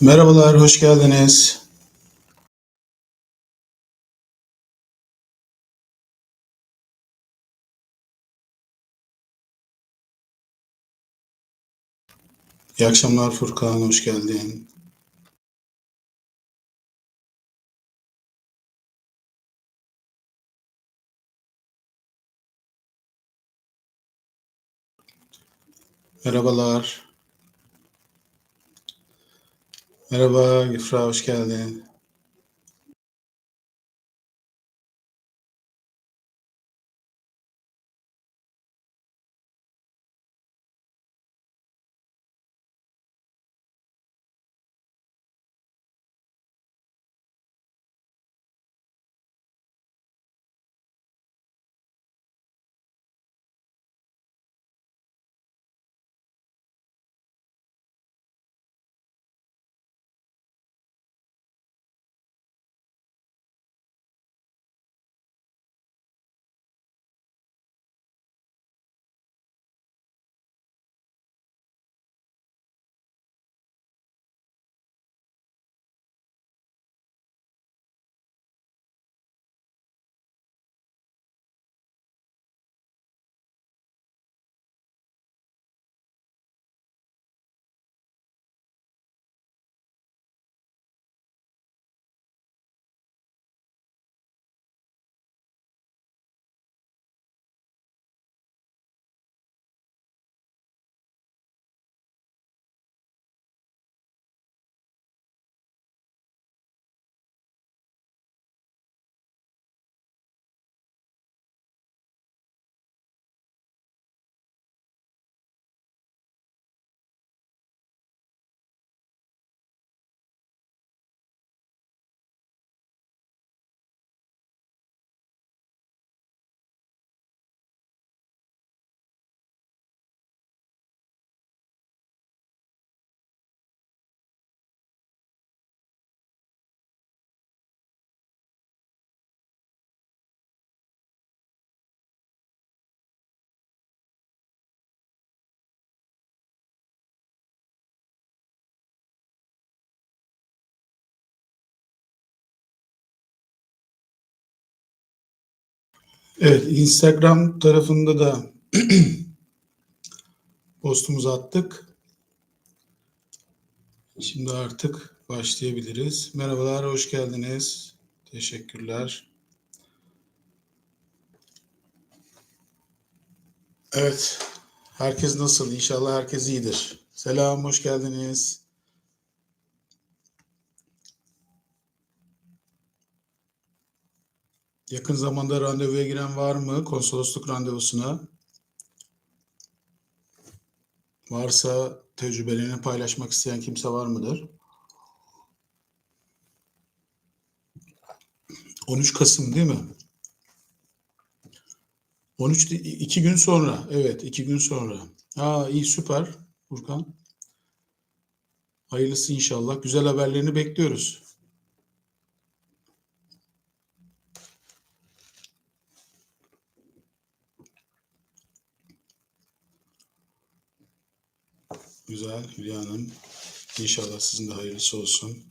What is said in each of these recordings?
Merhabalar, hoş geldiniz. İyi akşamlar Furkan, hoş geldin. Merhabalar. Merhaba Güfra, hoş geldin. Evet, Instagram tarafında da postumuzu attık. Şimdi artık başlayabiliriz. Merhabalar, hoş geldiniz. Teşekkürler. Evet, herkes nasıl? İnşallah herkes iyidir. Selam, hoş geldiniz. Yakın zamanda randevuya giren var mı? Konsolosluk randevusuna. Varsa tecrübelerini paylaşmak isteyen kimse var mıdır? 13 Kasım değil mi? 13 de- iki gün sonra. Evet, iki gün sonra. Aa iyi süper Furkan. Hayırlısı inşallah. Güzel haberlerini bekliyoruz. Güzel Hülya Hanım. İnşallah sizin de hayırlısı olsun.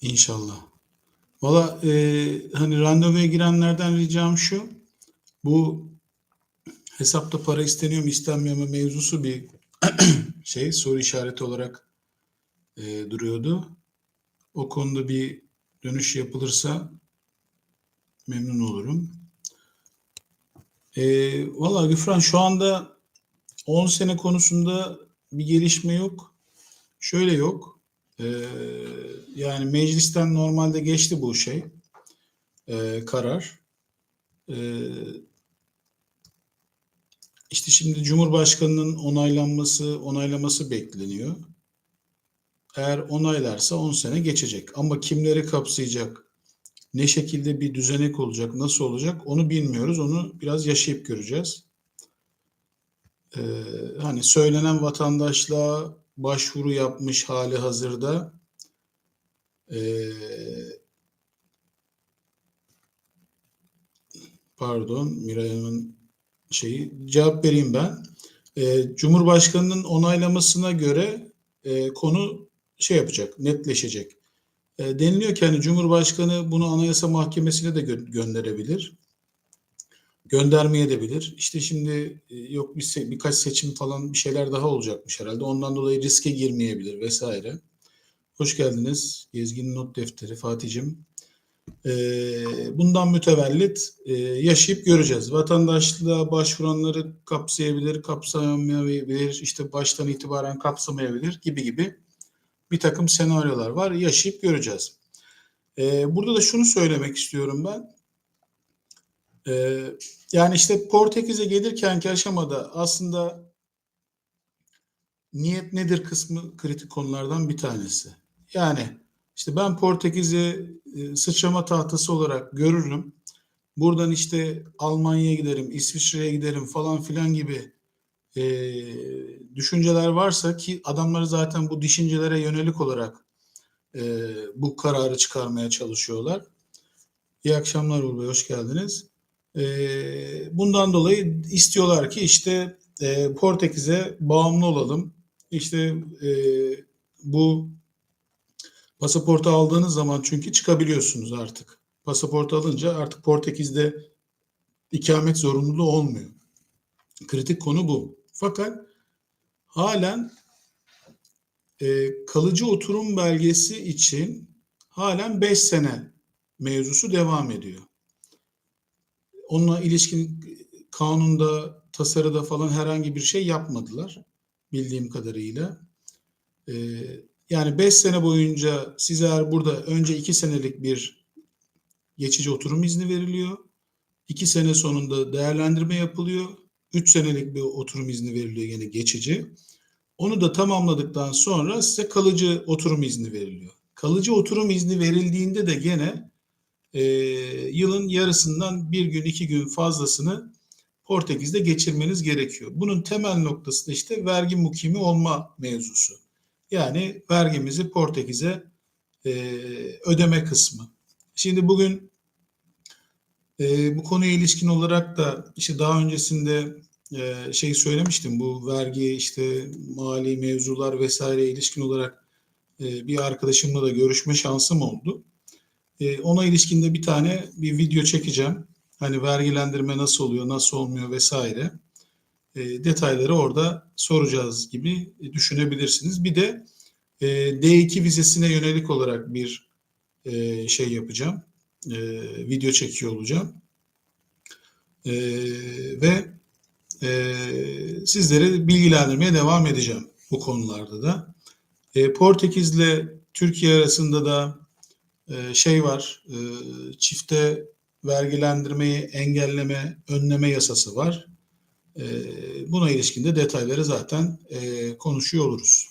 İnşallah. Valla e, hani randevuya girenlerden ricam şu. Bu hesapta para isteniyor mu istenmiyor mu mevzusu bir şey soru işareti olarak e, duruyordu. O konuda bir dönüş yapılırsa memnun olurum. E, Valla Güfran şu anda 10 sene konusunda bir gelişme yok. Şöyle yok. E, yani meclisten normalde geçti bu şey e, karar. E, işte şimdi Cumhurbaşkanı'nın onaylanması, onaylaması bekleniyor. Eğer onaylarsa 10 sene geçecek. Ama kimleri kapsayacak? Ne şekilde bir düzenek olacak? Nasıl olacak? Onu bilmiyoruz. Onu biraz yaşayıp göreceğiz. Ee, hani söylenen vatandaşla başvuru yapmış hali hazırda ee, pardon Miray Hanım'ın şeyi cevap vereyim ben. Ee, Cumhurbaşkanı'nın onaylamasına göre e, konu şey yapacak, netleşecek. E, deniliyor ki hani Cumhurbaşkanı bunu Anayasa Mahkemesi'ne de gö- gönderebilir. Göndermeye de bilir. İşte şimdi e, yok bir se- birkaç seçim falan bir şeyler daha olacakmış herhalde. Ondan dolayı riske girmeyebilir vesaire. Hoş geldiniz. Gezgin Not Defteri Fatih'cim. Ee, bundan mütevellit e, yaşayıp göreceğiz. Vatandaşlığa başvuranları kapsayabilir, kapsayamayabilir, işte baştan itibaren kapsamayabilir gibi gibi bir takım senaryolar var. Yaşayıp göreceğiz. Ee, burada da şunu söylemek istiyorum ben. Ee, yani işte Portekiz'e gelirkenki aşamada aslında niyet nedir kısmı kritik konulardan bir tanesi. Yani işte ben Portekiz'i e, sıçrama tahtası olarak görürüm. Buradan işte Almanya'ya giderim, İsviçre'ye giderim falan filan gibi e, düşünceler varsa ki adamları zaten bu düşüncelere yönelik olarak e, bu kararı çıkarmaya çalışıyorlar. İyi akşamlar Uğur Bey, hoş geldiniz. E, bundan dolayı istiyorlar ki işte e, Portekiz'e bağımlı olalım. İşte e, bu pasaportu aldığınız zaman çünkü çıkabiliyorsunuz artık. Pasaportu alınca artık Portekiz'de ikamet zorunluluğu olmuyor. Kritik konu bu. Fakat halen e, kalıcı oturum belgesi için halen 5 sene mevzusu devam ediyor. Onunla ilişkin kanunda, tasarıda falan herhangi bir şey yapmadılar bildiğim kadarıyla. E, yani 5 sene boyunca size eğer burada önce 2 senelik bir geçici oturum izni veriliyor. 2 sene sonunda değerlendirme yapılıyor. 3 senelik bir oturum izni veriliyor yine geçici. Onu da tamamladıktan sonra size kalıcı oturum izni veriliyor. Kalıcı oturum izni verildiğinde de gene e, yılın yarısından bir gün iki gün fazlasını Portekiz'de geçirmeniz gerekiyor. Bunun temel noktası da işte vergi mukimi olma mevzusu. Yani vergimizi Portekiz'e e, ödeme kısmı. Şimdi bugün e, bu konuya ilişkin olarak da işte daha öncesinde e, şey söylemiştim. Bu vergi işte mali mevzular vesaire ilişkin olarak e, bir arkadaşımla da görüşme şansım oldu. E, ona ilişkinde bir tane bir video çekeceğim. Hani vergilendirme nasıl oluyor, nasıl olmuyor vesaire. E, detayları orada soracağız gibi düşünebilirsiniz. Bir de e, D2 vizesine yönelik olarak bir e, şey yapacağım. E, video çekiyor olacağım. E, ve e, sizleri bilgilendirmeye devam edeceğim bu konularda da. E, Portekiz'le Türkiye arasında da e, şey var, e, çifte vergilendirmeyi engelleme, önleme yasası var. E, buna ilişkin de detayları zaten e, konuşuyor oluruz.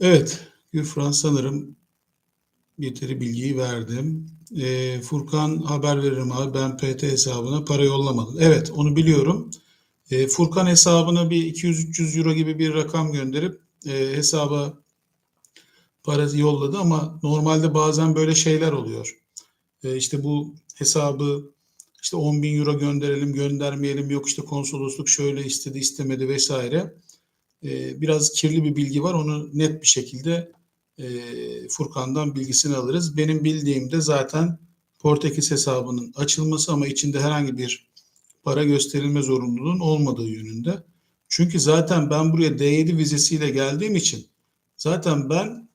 Evet, Gülfran sanırım yeteri bilgiyi verdim. E, Furkan haber veririm abi ben PT hesabına para yollamadım. Evet onu biliyorum. E, Furkan hesabına bir 200-300 euro gibi bir rakam gönderip e, hesaba para yolladı ama normalde bazen böyle şeyler oluyor. E, işte bu hesabı işte 10 bin euro gönderelim göndermeyelim yok işte konsolosluk şöyle istedi istemedi vesaire. E, biraz kirli bir bilgi var onu net bir şekilde e, Furkan'dan bilgisini alırız. Benim bildiğimde zaten Portekiz hesabının açılması ama içinde herhangi bir para gösterilme zorunluluğun olmadığı yönünde. Çünkü zaten ben buraya D7 vizesiyle geldiğim için zaten ben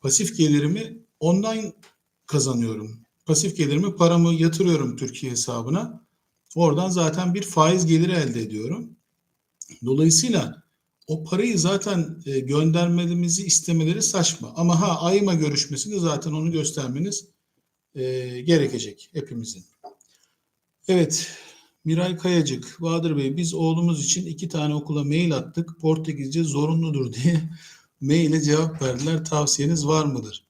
pasif gelirimi ondan kazanıyorum. Pasif gelirimi paramı yatırıyorum Türkiye hesabına. Oradan zaten bir faiz geliri elde ediyorum. Dolayısıyla o parayı zaten e, göndermemizi istemeleri saçma. Ama ha ayıma görüşmesinde zaten onu göstermeniz e, gerekecek hepimizin. Evet, Miray Kayacık, Bahadır Bey biz oğlumuz için iki tane okula mail attık. Portekizce zorunludur diye maile cevap verdiler. Tavsiyeniz var mıdır?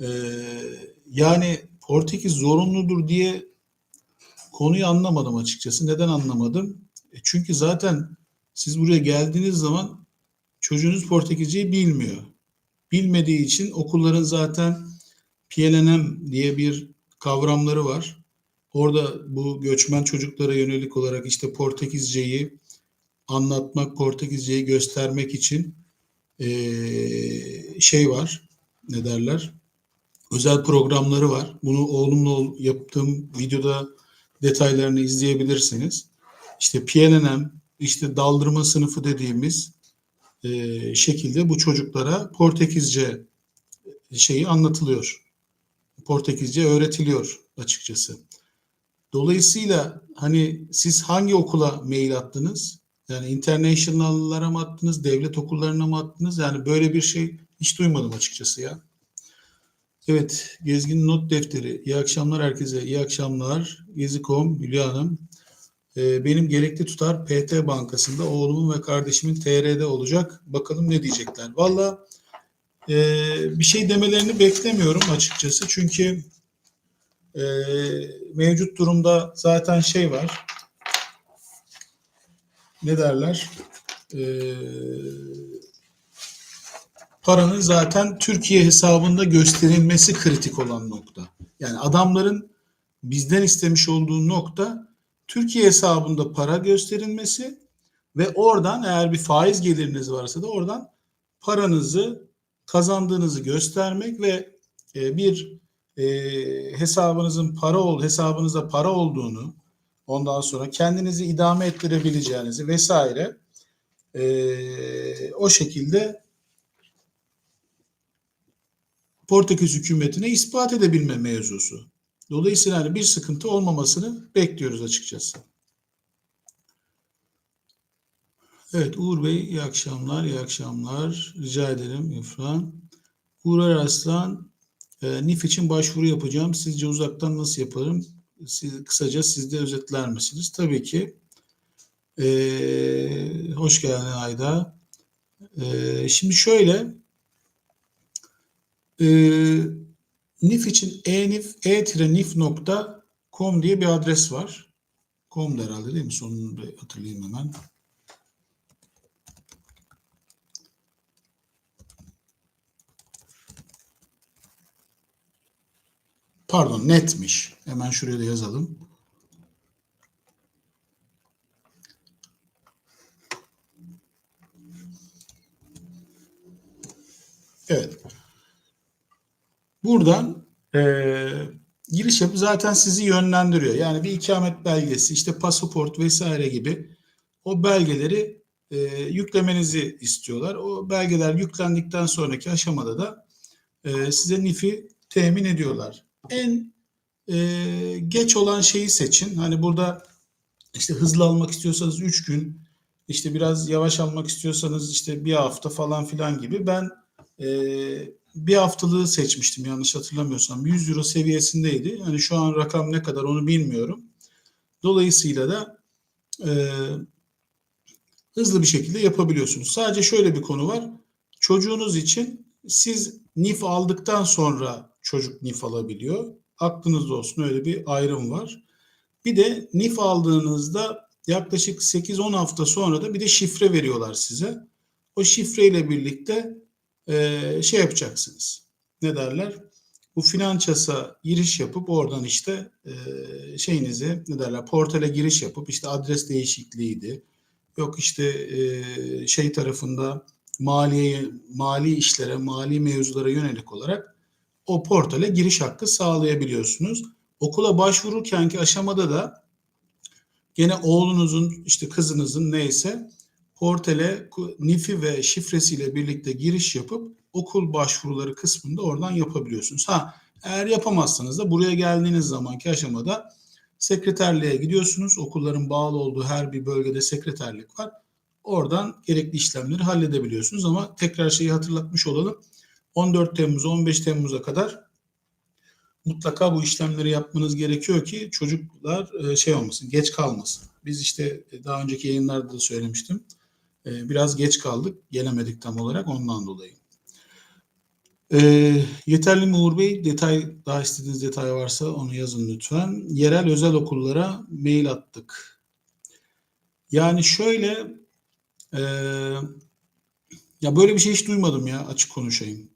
Ee, yani Portekiz zorunludur diye konuyu anlamadım açıkçası. Neden anlamadım? E çünkü zaten siz buraya geldiğiniz zaman çocuğunuz Portekizceyi bilmiyor. Bilmediği için okulların zaten PLNM diye bir kavramları var. Orada bu göçmen çocuklara yönelik olarak işte Portekizceyi anlatmak, Portekizceyi göstermek için şey var. Ne derler? Özel programları var. Bunu oğlumla yaptığım videoda detaylarını izleyebilirsiniz. İşte PNNM, işte daldırma sınıfı dediğimiz eee, şekilde bu çocuklara Portekizce şeyi anlatılıyor. Portekizce öğretiliyor açıkçası. Dolayısıyla hani siz hangi okula mail attınız? Yani international'lara mı attınız, devlet okullarına mı attınız? Yani böyle bir şey hiç duymadım açıkçası ya. Evet, Gezgin Not Defteri. İyi akşamlar herkese. İyi akşamlar. Gezi.com, Hülya Hanım. Ee, benim gerekli tutar PT Bankası'nda oğlumun ve kardeşimin TR'de olacak. Bakalım ne diyecekler. Valla e, bir şey demelerini beklemiyorum açıkçası. Çünkü e, mevcut durumda zaten şey var. Ne derler? E, paranın zaten Türkiye hesabında gösterilmesi kritik olan nokta. Yani adamların bizden istemiş olduğu nokta Türkiye hesabında para gösterilmesi ve oradan eğer bir faiz geliriniz varsa da oradan paranızı kazandığınızı göstermek ve e, bir e, hesabınızın para ol hesabınızda para olduğunu ondan sonra kendinizi idame ettirebileceğinizi vesaire e, o şekilde Portekiz hükümetine ispat edebilme mevzusu. Dolayısıyla hani bir sıkıntı olmamasını bekliyoruz açıkçası. Evet Uğur Bey iyi akşamlar, iyi akşamlar. Rica ederim İrfan. Uğur Araslan, e, NIF için başvuru yapacağım. Sizce uzaktan nasıl yaparım? Siz, kısaca siz de özetler misiniz? Tabii ki. E, hoş geldin Ayda. E, şimdi şöyle, e, NIF için enif, e-nif.com diye bir adres var. Com herhalde değil mi? Sonunu bir hatırlayayım hemen. Pardon netmiş. Hemen şuraya da yazalım. Evet. Buradan e, giriş yapıp zaten sizi yönlendiriyor. Yani bir ikamet belgesi, işte pasaport vesaire gibi o belgeleri e, yüklemenizi istiyorlar. O belgeler yüklendikten sonraki aşamada da e, size NIF'i temin ediyorlar. En e, geç olan şeyi seçin. Hani burada işte hızlı almak istiyorsanız 3 gün, işte biraz yavaş almak istiyorsanız işte bir hafta falan filan gibi. Ben e, bir haftalığı seçmiştim yanlış hatırlamıyorsam. 100 euro seviyesindeydi. Yani şu an rakam ne kadar onu bilmiyorum. Dolayısıyla da e, hızlı bir şekilde yapabiliyorsunuz. Sadece şöyle bir konu var. Çocuğunuz için siz NIF aldıktan sonra çocuk NIF alabiliyor. Aklınızda olsun öyle bir ayrım var. Bir de NIF aldığınızda yaklaşık 8-10 hafta sonra da bir de şifre veriyorlar size. O şifreyle birlikte e, şey yapacaksınız. Ne derler? Bu Finanças'a giriş yapıp oradan işte e, şeyinizi ne derler portale giriş yapıp işte adres değişikliğiydi. Yok işte e, şey tarafında maliye mali işlere, mali mevzulara yönelik olarak o portale giriş hakkı sağlayabiliyorsunuz. Okula başvururkenki aşamada da gene oğlunuzun işte kızınızın neyse portale NIF'i ve şifresiyle birlikte giriş yapıp okul başvuruları kısmında oradan yapabiliyorsunuz. Ha eğer yapamazsanız da buraya geldiğiniz zamanki aşamada sekreterliğe gidiyorsunuz. Okulların bağlı olduğu her bir bölgede sekreterlik var. Oradan gerekli işlemleri halledebiliyorsunuz ama tekrar şeyi hatırlatmış olalım. 14 Temmuz 15 Temmuz'a kadar mutlaka bu işlemleri yapmanız gerekiyor ki çocuklar şey olmasın, geç kalmasın. Biz işte daha önceki yayınlarda da söylemiştim. Biraz geç kaldık, gelemedik tam olarak ondan dolayı. E, yeterli mi Uğur Bey? Detay, daha istediğiniz detay varsa onu yazın lütfen. Yerel özel okullara mail attık. Yani şöyle e, ya böyle bir şey hiç duymadım ya açık konuşayım.